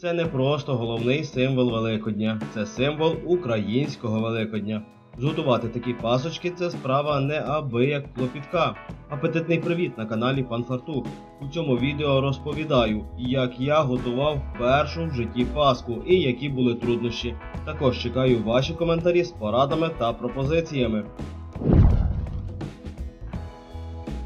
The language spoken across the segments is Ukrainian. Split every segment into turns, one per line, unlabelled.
Це не просто головний символ Великодня, це символ українського Великодня. Зготувати такі пасочки це справа не аби як клопітка. Апетитний привіт на каналі Пан Фартух. У цьому відео розповідаю, як я готував першу в житті паску і які були труднощі. Також чекаю ваші коментарі з порадами та пропозиціями.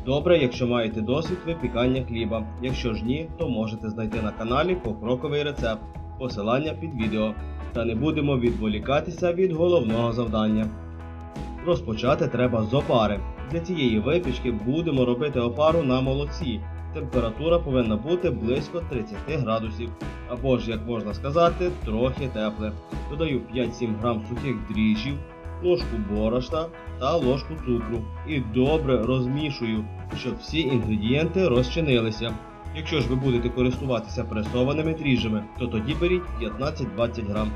Добре, якщо маєте досвід випікання хліба. Якщо ж ні, то можете знайти на каналі покроковий рецепт. Посилання під відео. Та не будемо відволікатися від головного завдання. Розпочати треба з опари. Для цієї випічки будемо робити опару на молоці. Температура повинна бути близько 30 градусів, або ж, як можна сказати, трохи тепле. Додаю 5-7 грам сухих дріжджів, ложку борошна та ложку цукру і добре розмішую, щоб всі інгредієнти розчинилися. Якщо ж ви будете користуватися пресованими дріжджами, то тоді беріть 15-20 грам.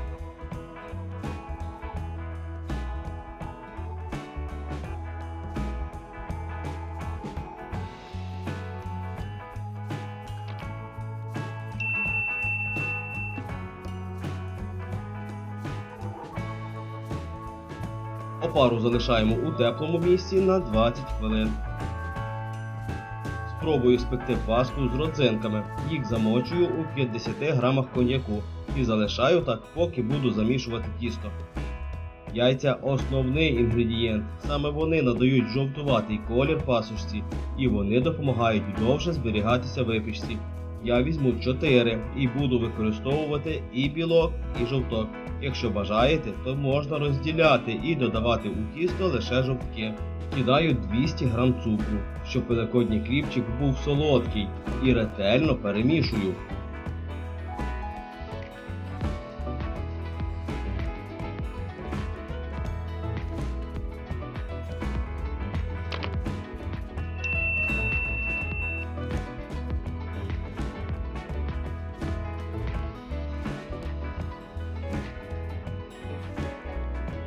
Опару залишаємо у теплому місці на 20 хвилин. Спробую спекти пасту з родзинками. Їх замочую у 50 грамах коньяку і залишаю так, поки буду замішувати тісто. Яйця основний інгредієнт. Саме вони надають жовтуватий колір пасочці і вони допомагають довше зберігатися випічці. Я візьму 4 і буду використовувати і білок, і жовток. Якщо бажаєте, то можна розділяти і додавати у тісто лише жовтки. Кидаю 200 г цукру, щоб великодній кріпчик був солодкий і ретельно перемішую.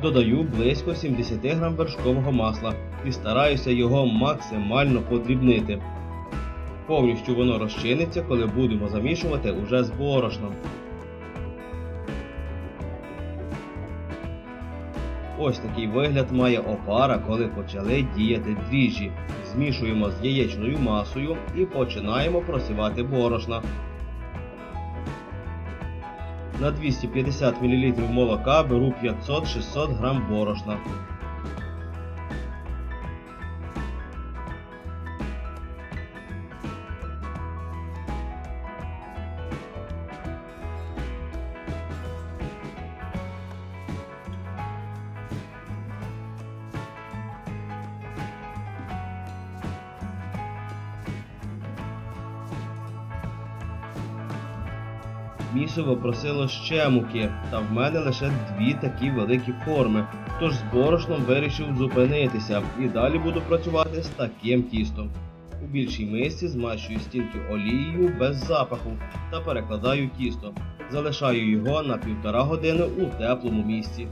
Додаю близько 70 г вершкового масла і стараюся його максимально подрібнити. Повністю воно розчиниться, коли будемо замішувати уже з борошном. Ось такий вигляд має опара, коли почали діяти дріжджі. Змішуємо з яєчною масою і починаємо просівати борошна. На 250 мл молока беру 500-600 г борошна. Місово просило ще муки, та в мене лише дві такі великі форми. Тож з борошном вирішив зупинитися і далі буду працювати з таким тістом. У більшій мисці змащую стінки олією без запаху та перекладаю тісто. Залишаю його на півтора години у теплому місці.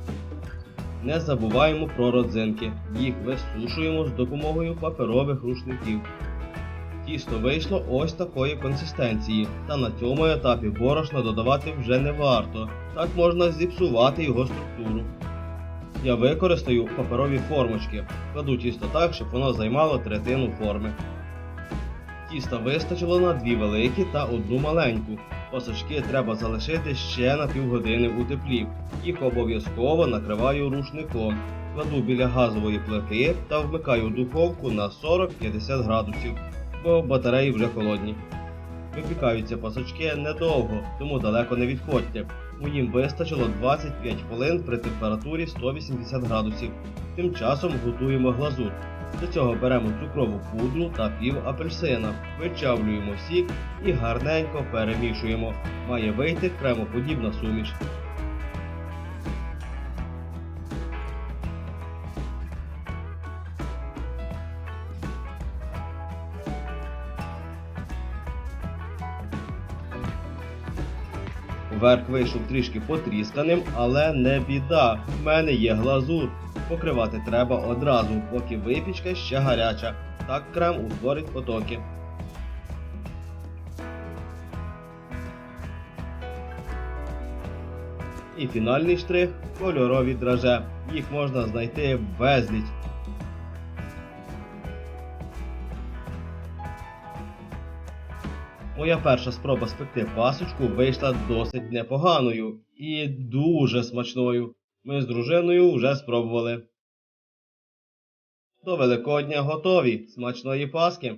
Не забуваємо про родзинки. Їх висушуємо з допомогою паперових рушників. Тісто вийшло ось такої консистенції, та на цьому етапі борошна додавати вже не варто, так можна зіпсувати його структуру. Я використаю паперові формочки, кладу тісто так, щоб воно займало третину форми. Тіста вистачило на дві великі та одну маленьку. Пасочки треба залишити ще на півгодини у теплі. Їх обов'язково накриваю рушником, кладу біля газової плити та вмикаю духовку на 40-50 градусів бо батареї вже холодні. Випікаються пасочки недовго, тому далеко не відходьте. У їм вистачило 25 хвилин при температурі 180 градусів. Тим часом готуємо глазур. До цього беремо цукрову пудру та пів апельсина, вичавлюємо сік і гарненько перемішуємо. Має вийти кремоподібна суміш. Верх вийшов трішки потрісканим, але не біда. В мене є глазур. Покривати треба одразу, поки випічка ще гаряча. Так крем утворить потоки. І фінальний штрих кольорові драже. Їх можна знайти безліч. Моя перша спроба спекти пасочку вийшла досить непоганою і дуже смачною. Ми з дружиною вже спробували. До Великодня готові. Смачної паски!